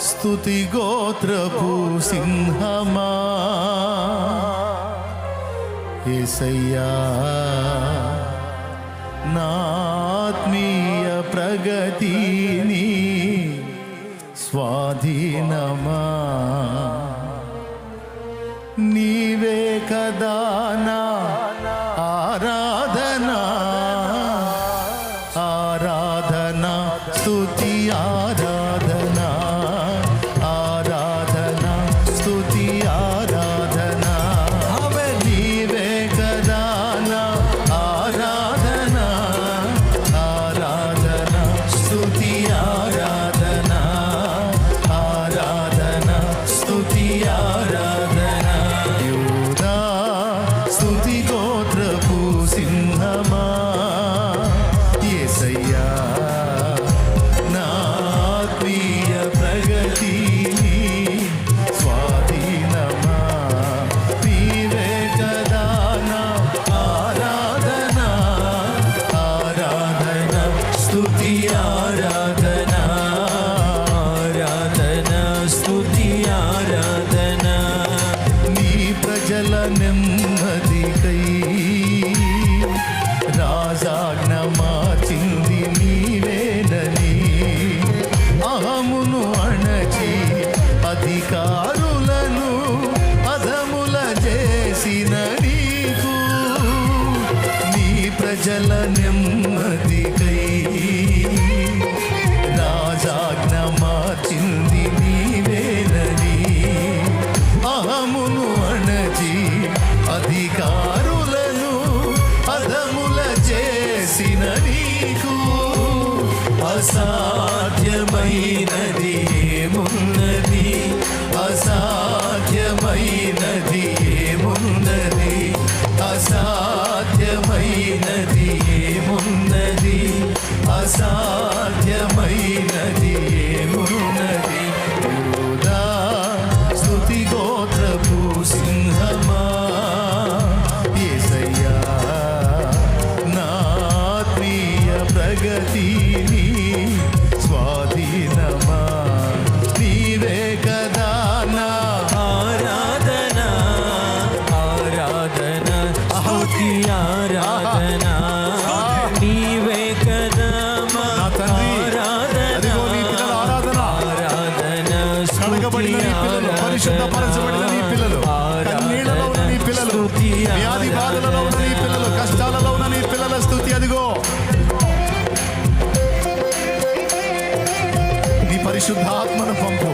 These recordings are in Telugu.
స్తుతి గోత్రపు సింహమా? ఏసయ్యా నాత్మీయ ప్రగతిని స్వాధీనమా? నీవే కదా నా అణచి అధికారులను అధముల చేసిన నీకు. నీ ప్రజల నెమ్మదికై రాజాజ్ఞ మార్చింది నీవేనని అహమును అణచి అధికారులను అధముల చేసిన నీకు. అసాధ్యమైనది పరిశుద్ధాత్మను పంపు.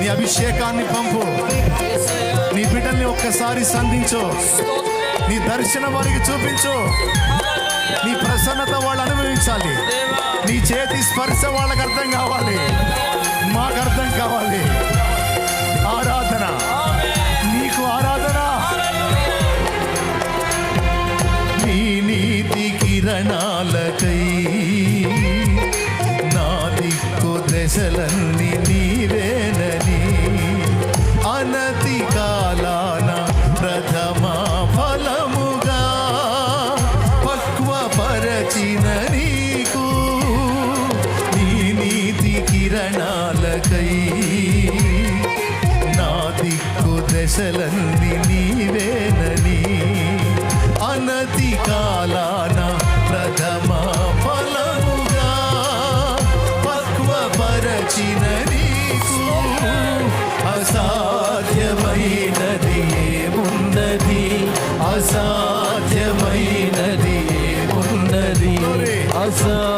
నీ అభిషేకాన్ని పంపు. నీ బిడ్డల్ని ఒక్కసారి సంధించు. నీ దర్శనం వారికి చూపించు. నీ ప్రసన్నత వాళ్ళు అనుభవించాలి. నీ చేతి స్పర్శ వాళ్ళకి అర్థం కావాలి. మాకు అర్థం కావాలి. ఆరాధన. నీకు ఆరాధన. నీ నీతి కిరణాలకై దశలన్నీ నీవేనని. అనతి కాలాన ప్రథమ ఫలముగా పక్వపరచిన నీకు నీ నీతి కిరణాలకై. నా దిక్కు దశలన్నీ నీవేనని. అనతి కాలాన అసాధ్యమైనది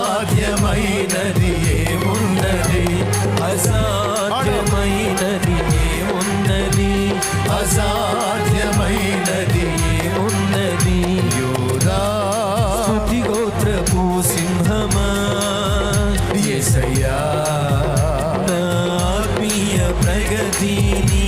ఏసయ్యా ఆత్మీయ ప్రగతిని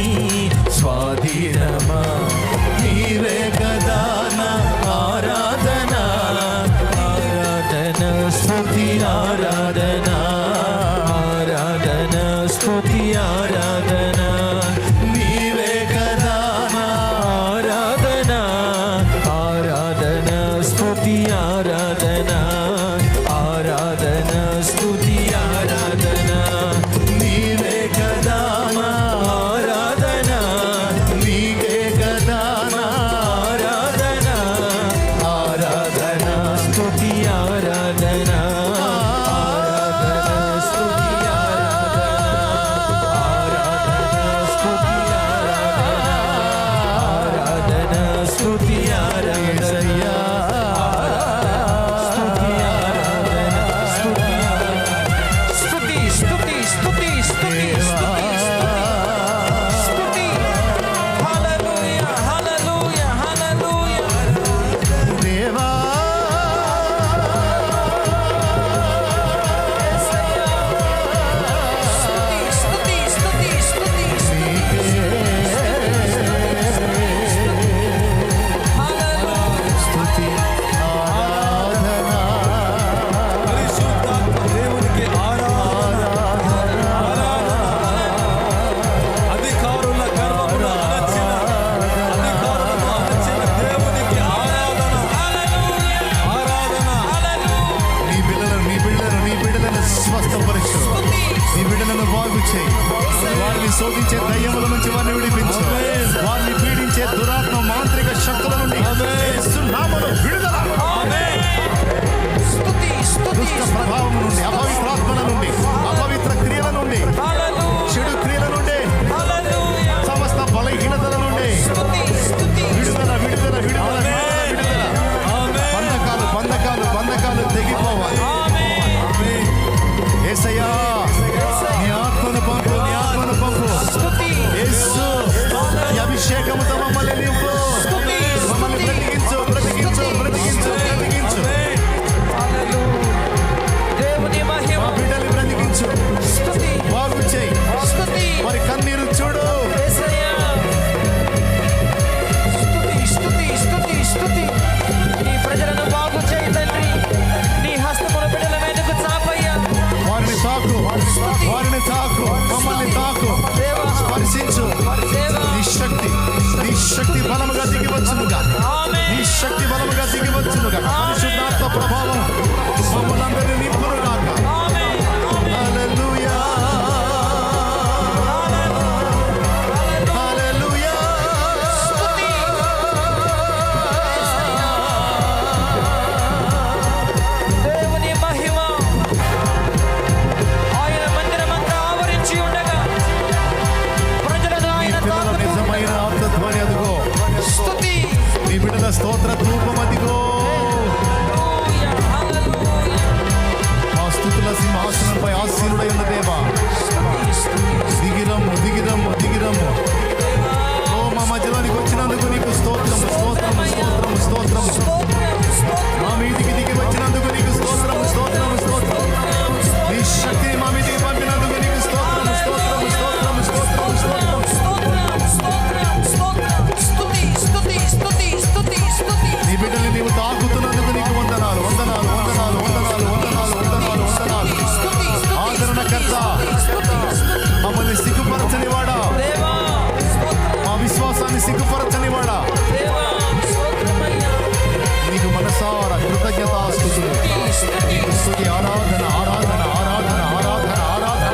ఆరాధన ఆరాధన ఆరాధన ఆరాధన ఆరాధన.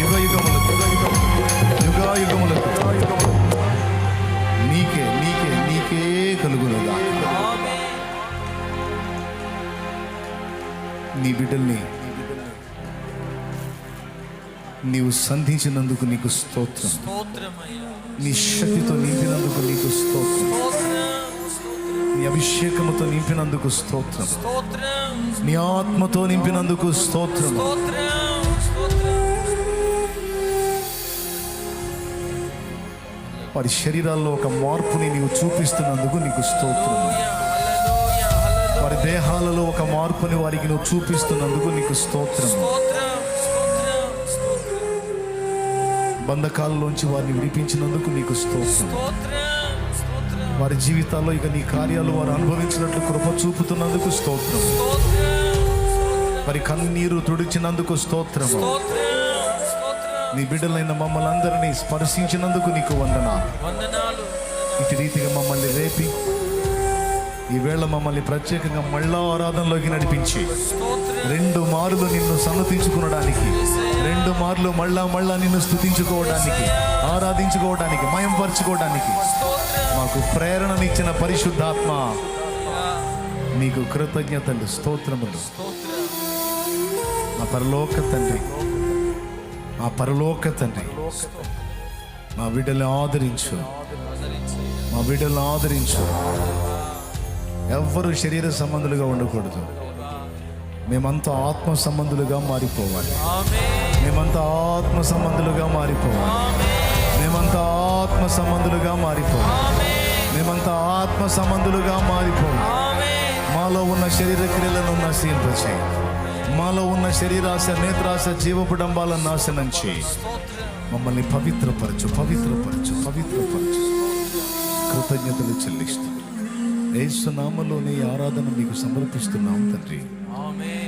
యుగ యుగములకు యుగ నీకే నీకే నీకే నీ బిడ్డల్ని నీవు సంధించినందుకు నీకు స్తోత్రం. నీ శక్తితో నింపినందుకు నీకు స్తోత్రం. నీ అభిషేకముతో నింపినందుకు స్తోత్రం. నీ ఆత్మతో నింపినందుకు స్తోత్రం. వారి శరీరాల్లో ఒక మార్పుని నీవు చూపిస్తున్నందుకు నీకు స్తోత్రం. వారి దేహాలలో ఒక మార్పుని వారికి నువ్వు చూపిస్తున్నందుకు నీకు స్తోత్రం. బంధకాలలోంచి వారిని విడిపించినందుకు నీకు స్తోత్రం. వారి జీవితాల్లో ఇక నీ కార్యాలు వారు అనుభవించినట్లు కృప చూపుతున్నందుకు స్తోత్రం. మరి కన్నీరు తుడిచినందుకు స్తోత్రం. నీ బిడ్డలైన మమ్మల్ని అందరినీ స్పర్శించినందుకు నీకు వందనాలు. ఇటు రీతిగా మమ్మల్ని రేపి ఈవేళ మమ్మల్ని ప్రత్యేకంగా మళ్ళా ఆరాధనలోకి నడిపించి రెండు మార్లు నిన్ను సన్నతించుకునడానికి రెండు మార్లు మళ్ళా మళ్ళా నిన్ను స్థుతించుకోవడానికి ఆరాధించుకోవడానికి మయంపరచుకోవడానికి మాకు ప్రేరణనిచ్చిన పరిశుద్ధాత్మ. నీకు కృతజ్ఞతలు స్తోత్రములు. మా పరలోక తండ్రి మా పరలోక తండ్రి మా బిడ్డలు ఆదరించు. మా బిడ్డలను ఆదరించు. ఎవ్వరు శరీర సంబంధులుగా ఉండకూడదు. మేమంతా ఆత్మ సంబంధులుగా మారిపోవాలి. మేమంతా ఆత్మ సంబంధులుగా మారిపోవాలి. మేమంతా ఆత్మ సంబంధులుగా మారిపోవాలి. మేమంతా ఆత్మ సంబంధులుగా ఆమేన్. మాలో ఉన్న శరీర క్రియలను నశింపచేయి. మాలో ఉన్న శరీరాశ నేత్రాశ జీవపుడంబాలను నాశనం చేయి. మమ్మల్ని పవిత్రపరచు పవిత్రపరచు పవిత్రపరచు. కృతజ్ఞతలు చెల్లిస్తూ ఏసునామలోని ఆరాధన మీకు సమర్పిస్తున్నాం తండ్రి. ఆమేన్.